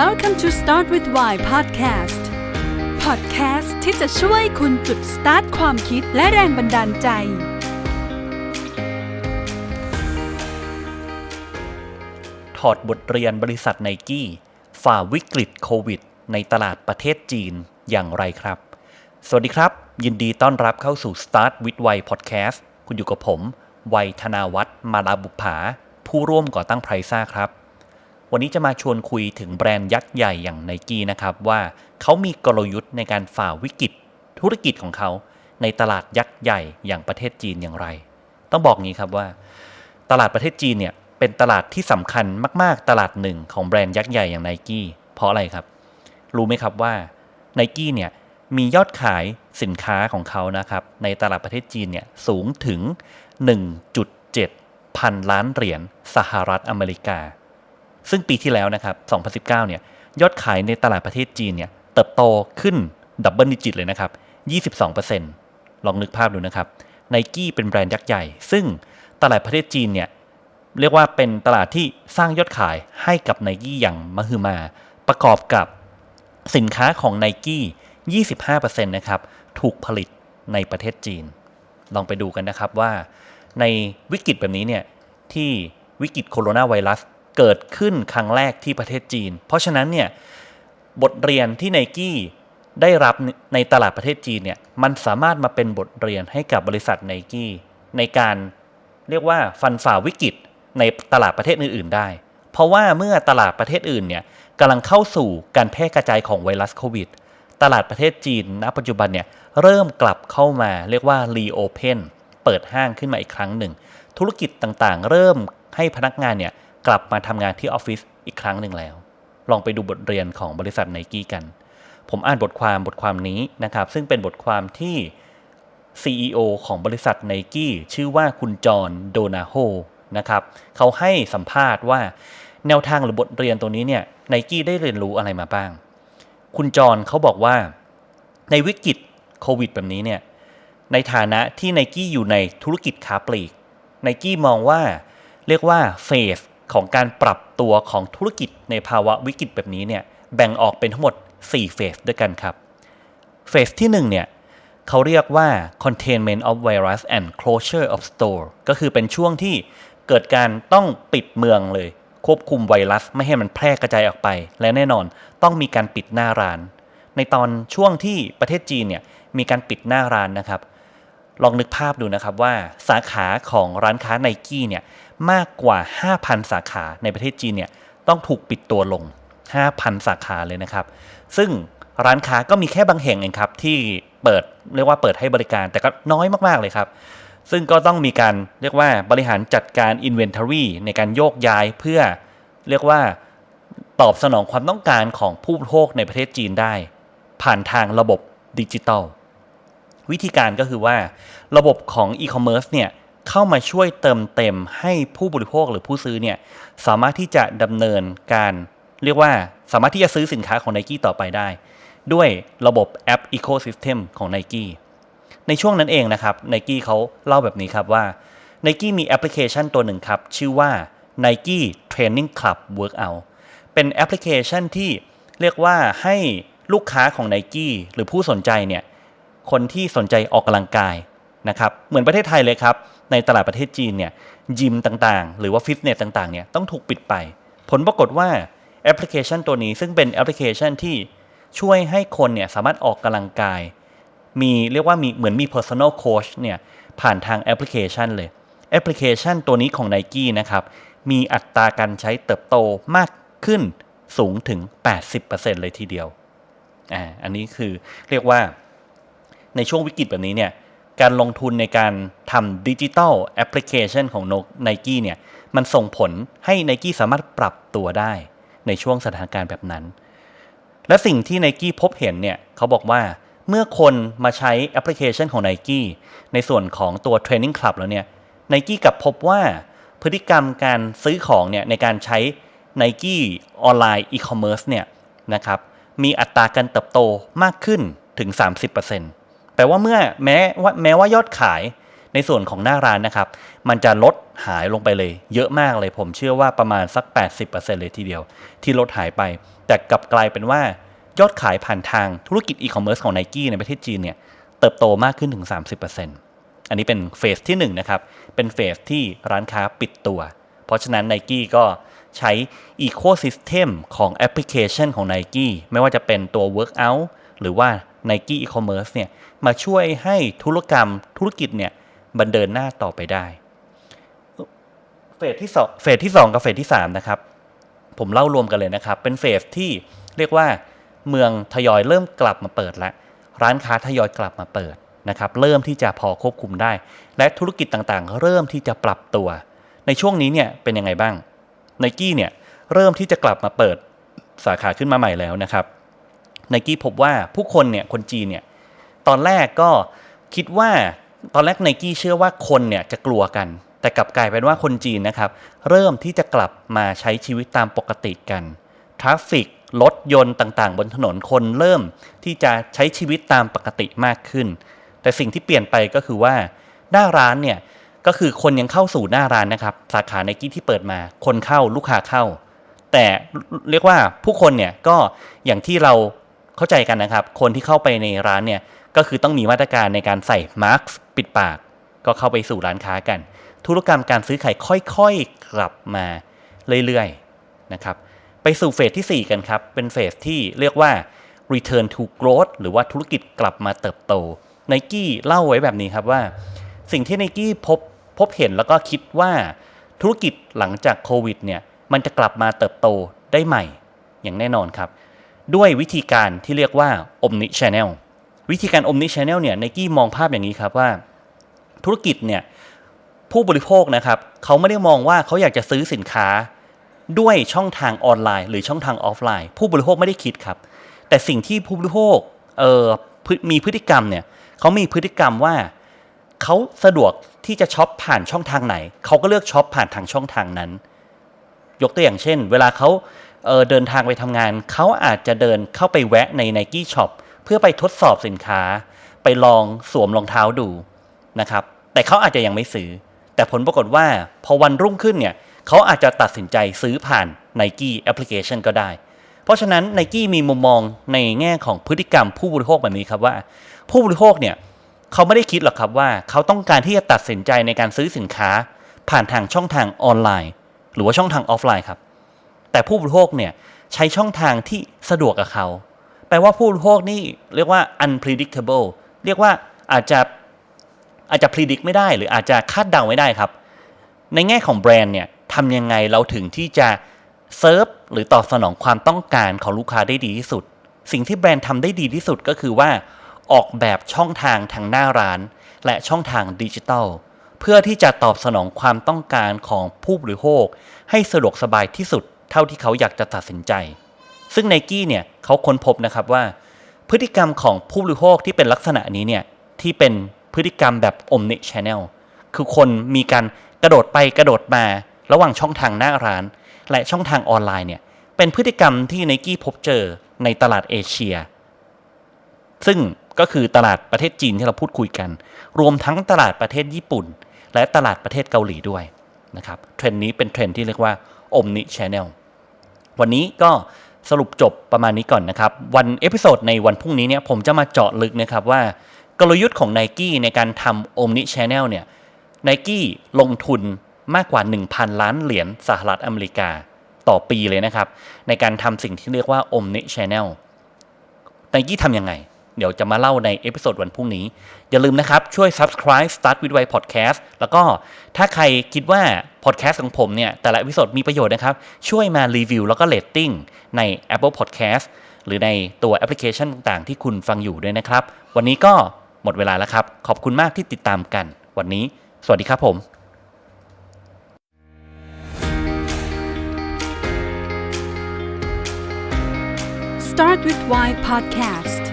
Welcome to Start with Why Podcast Podcast ที่จะช่วยคุณจุดสตาร์ทความคิดและแรงบันดาลใจ ถอดบทเรียนบริษัทไนกี้ ฝ่าวิกฤตโควิด ในตลาดประเทศจีนอย่างไรครับ สวัสดีครับ ยินดีต้อนรับเข้าสู่ Start with Why Podcast คุณอยู่กับผม วัยธนาวัฒน์มาลาบุภาผู้ร่วมก่อตั้งไพรซ่าครับ วันนี้จะมาชวนคุยถึงแบรนด์ยักษ์ใหญ่อย่างไนกี้นะครับว่าเขามีกลยุทธ์ในการฝ่าวิกฤตธุรกิจของเขาในตลาดยักษ์ใหญ่อย่างประเทศจีนอย่างไร ต้องบอกงี้ครับว่า ตลาดประเทศจีนเนี่ยเป็นตลาดที่สำคัญมากๆ ตลาดหนึ่งของแบรนด์ยักษ์ใหญ่อย่างไนกี้เพราะอะไรครับ รู้ไหมครับว่าไนกี้เนี่ยมียอดขายสินค้าของเขานะครับในตลาดประเทศจีนเนี่ยสูงถึง 1.7 พันล้านเหรียญสหรัฐอเมริกา ซึ่งปีที่แล้วนะครับ 2019 เนี่ย ยอดขายในตลาดประเทศจีนเนี่ย เติบโตขึ้นดับเบิลดิจิตเลยนะครับ 22%ลองนึกภาพดูนะครับ ไนกี้เป็นแบรนด์ยักษ์ใหญ่ ซึ่งตลาดประเทศจีนเนี่ย เรียกว่าเป็นตลาดที่สร้างยอดขายให้กับไนกี้อย่างมหึมา ประกอบกับสินค้าของไนกี้25%นะครับ ถูกผลิตในประเทศจีน ลองไปดูกันนะครับว่าในวิกฤตแบบนี้เนี่ยที่วิกฤตโคโรนาไวรัส เกิดขึ้นครั้งแรกที่ประเทศจีน เพราะฉะนั้นเนี่ยบทเรียนที่ไนกี้ได้รับในตลาดประเทศจีนเนี่ยมันสามารถมาเป็นบทเรียนให้กับบริษัทไนกี้ในการเรียกว่าฟันฝ่าวิกฤตในตลาดประเทศอื่น ๆ ได้ เพราะว่าเมื่อตลาดประเทศอื่นเนี่ยกำลังเข้าสู่การแพร่กระจายของไวรัสโควิด ตลาดประเทศจีนณปัจจุบันเนี่ยเริ่มกลับเข้ามาเรียกว่า reopen เปิดห้างขึ้นมาอีกครั้งหนึ่ง ธุรกิจต่างๆ เริ่มให้พนักงานเนี่ย กลับมาทำงานที่ออฟฟิศอีกครั้งหนึ่งแล้ว ลองไปดูบทเรียนของบริษัทไนกี้กัน ผมอ่านบทความบทความนี้นะครับ ซึ่งเป็นบทความที่ CEO ของบริษัทไนกี้ชื่อว่าคุณจอห์นโดนาโฮนะครับเขาให้สัมภาษณ์ว่าแนวทางหรือบทเรียนตรงนี้เนี่ยไนกี้ได้เรียนรู้อะไรมาบ้าง คุณจอห์นเขาบอกว่าในวิกฤตโควิดแบบนี้เนี่ยในฐานะที่ไนกี้อยู่ในธุรกิจค้าปลีกไนกี้มองว่าเรียกว่าเฟส ของการปรับตัวของธุรกิจในภาวะวิกฤตแบบนี้เนี่ยแบ่งออกเป็นทั้งหมด 4 เฟสด้วยกันครับ เฟสที่1เนี่ยเขาเรียกว่า containment of virus and closure of store ก็คือเป็นช่วงที่เกิดการต้องปิดเมืองเลย ควบคุมไวรัสไม่ให้มันแพร่กระจายออกไป และแน่นอนต้องมีการปิดหน้าร้าน ในตอนช่วงที่ประเทศจีนเนี่ยมีการปิดหน้าร้านนะครับ ลองนึกภาพดูนะครับว่าสาขาของร้านค้าไนกี้เนี่ย มากกว่า 5,000 สาขาในประเทศจีนเนี่ยต้องถูกปิดตัวลง 5,000 สาขาเลยนะครับ ซึ่งร้านค้าก็มีแค่บางแห่งเองครับที่เปิดเรียกว่าเปิดให้บริการแต่ก็น้อยมากๆเลยครับ ซึ่งก็ต้องมีการเรียกว่าบริหารจัดการ Inventory ในการโยกย้ายเพื่อเรียกว่าตอบสนองความต้องการของผู้บริโภคในประเทศจีนได้ ผ่านทางระบบดิจิตอลวิธีการก็คือว่าระบบของอีคอมเมิร์ซเนี่ย เข้ามาช่วยเติมเต็มให้ผู้บริโภคหรือผู้ซื้อเนี่ยสามารถที่จะดำเนินการเรียกว่าสามารถที่จะซื้อสินค้าของ n i กี้ต่อไปได้ ด้วยระบบแอป Ecosystem ของ n i กี้ในช่วงนั้นเองนะครับ n i กี้เขาเล่าแบบนี้ครับว่า n i กี้มีแอปพลิเคชันตัวหนึ่งครับ ชื่อว่า Nike Training Club Workout เป็นแอปพลิเคชันที่เรียกว่าให้ลูกค้าของ n i กี้หรือผู้สนใจเนี่ยคนที่สนใจออกกำลังกาย นะครับเหมือนประเทศไทยเลยครับ ในตลาดประเทศจีนเนี่ยยิมต่างๆ หรือว่าฟิตเนสต่างๆเนี่ยต้องถูกปิดไป ผลปรากฏว่าแอปพลิเคชันตัวนี้ซึ่งเป็นแอปพลิเคชันที่ช่วยให้คนเนี่ยสามารถออกกำลังกาย มีเรียกว่ามีเหมือนมี personal coach เนี่ยผ่านทางแอปพลิเคชันเลยแอปพลิเคชันตัวนี้ของ n i กี้นะครับมีอัตราการใช้เติบโตมากขึ้นสูงถึง 80%เลยทีเดียวอ่าอันนี้คือเรียกว่าในช่วงวิกฤตแบบนี้เนี่ย การลงทุนในการทำดิจิทัลแอปพลิเคชันของไนกี้เนี่ยมันส่งผลให้ไนกี้สามารถปรับตัวได้ในช่วงสถานการณ์แบบนั้น และสิ่งที่ไนกี้พบเห็นเนี่ยเขาบอกว่าเมื่อคนมาใช้แอปพลิเคชันของไนกี้ในส่วนของตัว Training Club แล้วเนี่ยไนกี้กับพบว่าพฤติกรรมการซื้อของเนี่ยในการใช้ n i กี้ออนไลน์อีคอมเมิร์ซเนี่ยนะครับมีอัตราการเติบโตมากขึ้นถึง 30% แปลว่าเมื่อแม้ว่าแม้ว่ายอดขายในส่วนของหน้าร้านนะครับ มันจะลดหายลงไปเลย เยอะมากเลยผมเชื่อว่าประมาณสัก 80%เลยทีเดียว ที่ลดหายไป แต่กลับกลายเป็นว่ายอดขายผ่านทางธุรกิจอีคอมเมิร์ซของ n i กี้ในประเทศจีนเนี่ยเติบโตมากขึ้นถึง 30%อันนี้เป็นเฟสที่1นะครับ เป็นเฟสที่ร้านค้าปิดตัว เพราะฉะนั้น n i กี้ก็ใช้ Ecosystem ของแอปพลิเคชันของ n i กี้ไม่ว่าจะเป็นตัว Workout หรือว่า Nike E-commerce เนี่ยมาช่วยให้ธุรกรรมธุรกิจเนี่ยบันเดินหน้าต่อไปได้ เฟสที่สองเฟสที่สองกับเฟสที่สามนะครับ ผมเล่ารวมกันเลยนะครับ เป็นเฟสที่เรียกว่าเมืองทยอยเริ่มกลับมาเปิดแล้วร้านค้าทยอยกลับมาเปิดนะครับ เริ่มที่จะพอควบคุมได้ และธุรกิจต่างๆ เริ่มที่จะปรับตัว ในช่วงนี้เนี่ยเป็นยังไงบ้างไนกี้เนี่ยเริ่มที่จะกลับมาเปิดสาขาขึ้นมาใหม่แล้วนะครับ ไนกี้พบว่าผู้คนเนี่ยคนจีนเนี่ยตอนแรกก็คิดว่าตอนแรกไนกี้เชื่อว่าคนเนี่ยจะกลัวกัน แต่กลับกลายเป็นว่าคนจีนนะครับ เริ่มที่จะกลับมาใช้ชีวิตตามปกติกันทราฟฟิกรถยนต์ต่างๆ บนถนนคนเริ่มที่จะใช้ชีวิตตามปกติมากขึ้น แต่สิ่งที่เปลี่ยนไปก็คือว่าหน้าร้านเนี่ยก็คือคนยังเข้าสู่หน้าร้านนะครับ สาขาไนกี้ที่เปิดมา คนเข้าลูกค้าเข้า แต่เรียกว่าผู้คนเนี่ยก็อย่างที่เรา เข้าใจกันนะครับ คนที่เข้าไปในร้านเนี่ยก็คือต้องมีมาตรการในการใส่มาร์กปิดปาก ก็เข้าไปสู่ร้านค้ากัน ธุรกรรมการซื้อขายค่อยๆกลับมาเรื่อยๆนะครับไปสู่เฟสที่ 4 กันครับ เป็นเฟสที่เรียกว่า return to growth หรือว่าธุรกิจกลับมาเติบโต n i กี้เล่าไว้แบบนี้ครับว่า สิ่งที่ n i กี้พบพบเห็นแล้วก็คิดว่าธุรกิจหลังจากโควิดเนี่ยมันจะกลับมาเติบโตได้ใหม่อย่างแน่นอนครับ ด้วยวิธีการที่เรียกว่า omni channel วิธีการ omni channel เนี่ย n i กี้มองภาพอย่างนี้ครับว่า ธุรกิจเนี่ยผู้บริโภคนะครับเขาไม่ได้มองว่าเขาอยากจะซื้อสินค้า ด้วยช่องทางออนไลน์ หรือช่องทางออฟไลน์ ผู้บริโภคไม่ได้คิดครับ แต่สิ่งที่ผู้บริโภคเออมีพฤติกรรมเนี่ยเขามีพฤติกรรมว่าเขาสะดวกที่จะช็อปผ่านช่องทางไหน เขาก็เลือกช็อปผ่านทางช่องทางนั้น ยกตัวอย่างเช่น เวลาเขา เออเดินทางไปทำงาน เขาอาจจะเดินเข้าไปแวะใน n i กี้ช็อปเพื่อไปทดสอบสินค้า ไปลองสวมรองเท้าดูนะครับ แต่เขาอาจจะยังไม่ซื้อ แต่ผลปรากฏว่าพอวันรุ่งขึ้นเนี่ยเขาอาจจะตัดสินใจซื้อผ่าน Nike Application ก็ได้ เพราะฉะนั้น Nike มีมุมมองในแง่ของพฤติกรรมผู้บริโภคแบบนี้ครับว่า ผู้บริโภคเนี่ยเขาไม่ได้คิดหรอกครับว่า เขาต้องการที่จะตัดสินใจในการซื้อสินค้า ผ่านทางช่องทางออนไลน์ หรือว่าช่องทางออฟไลน์ครับ แต่ผู้บริโภคเนี่ยใช้ช่องทางที่สะดวกกับเขา แปลว่าผู้บริโภคนี่เรียกว่า unpredictable เรียกว่าอาจจะอาจจะ predict ไม่ได้ หรืออาจจะคาดเดาไม่ได้ครับ ในแง่ของแบรนด์เนี่ยทำยังไงเราถึงที่จะเซิร์ฟหรือตอบสนองความต้องการของลูกค้าได้ดีที่สุด สิ่งที่แบรนด์ทำได้ดีที่สุดก็คือว่าออกแบบช่องทางทางหน้าร้าน และช่องทางดิจิทัลเพื่อที่จะตอบสนองความต้องการของผู้บริโภค ให้สะดวกสบายที่สุด เท่าที่เขาอยากจะตัดสินใจ ซึ่ง n i กี้เนี่ยเขาค้นพบนะครับว่า พฤติกรรมของผู้บริโภคที่เป็นลักษณะนี้เนี่ยที่เป็นพฤติกรรมแบบ omni channel คือคนมีการกระโดดไปกระโดดมาระหว่างช่องทางหน้าร้าน และช่องทางออนไลน์เนี่ยเป็นพฤติกรรมที่ n i กี้พบเจอในตลาดเอเชีย ซึ่งก็คือตลาดประเทศจีนที่เราพูดคุยกัน รวมทั้งตลาดประเทศญี่ปุ่น และตลาดประเทศเกาหลีด้วยนะครับเทรนด์นี้เป็นเทรนด์ที่เรียกว่า omni channel วันนี้ก็สรุปจบประมาณนี้ก่อนนะครับ วันเอพิโซดในวันพรุ่งนี้เนี่ยผมจะมาเจาะลึกนะครับว่ากลยุทธ์ของ n i กี้ในการทำ Omni Channel เนี่ย n i กี้ลงทุนมากกว่า 1,000 ล้านเหรียญสหรัฐอเมริกาต่อปีเลยนะครับ ในการทำสิ่งที่เรียกว่า Omni Channel ไนกี้ทำยังไง เดี๋ยวจะมาเล่าในเอพิโซดวันพรุ่งนี้ อย่าลืมนะครับ ช่วย subscribe Start with Why Podcast แล้วก็ถ้าใครคิดว่า podcast ของผมเนี่ย แต่ละเอพิโซดมีประโยชน์นะครับ ช่วยมารีวิวแล้วก็เรตติ้งใน Apple Podcast หรือในตัวแอปพลิเคชันต่างๆ ที่คุณฟังอยู่ด้วยนะครับ วันนี้ก็หมดเวลาแล้วครับ ขอบคุณมากที่ติดตามกัน วันนี้ สวัสดีครับผม Start with Why Podcast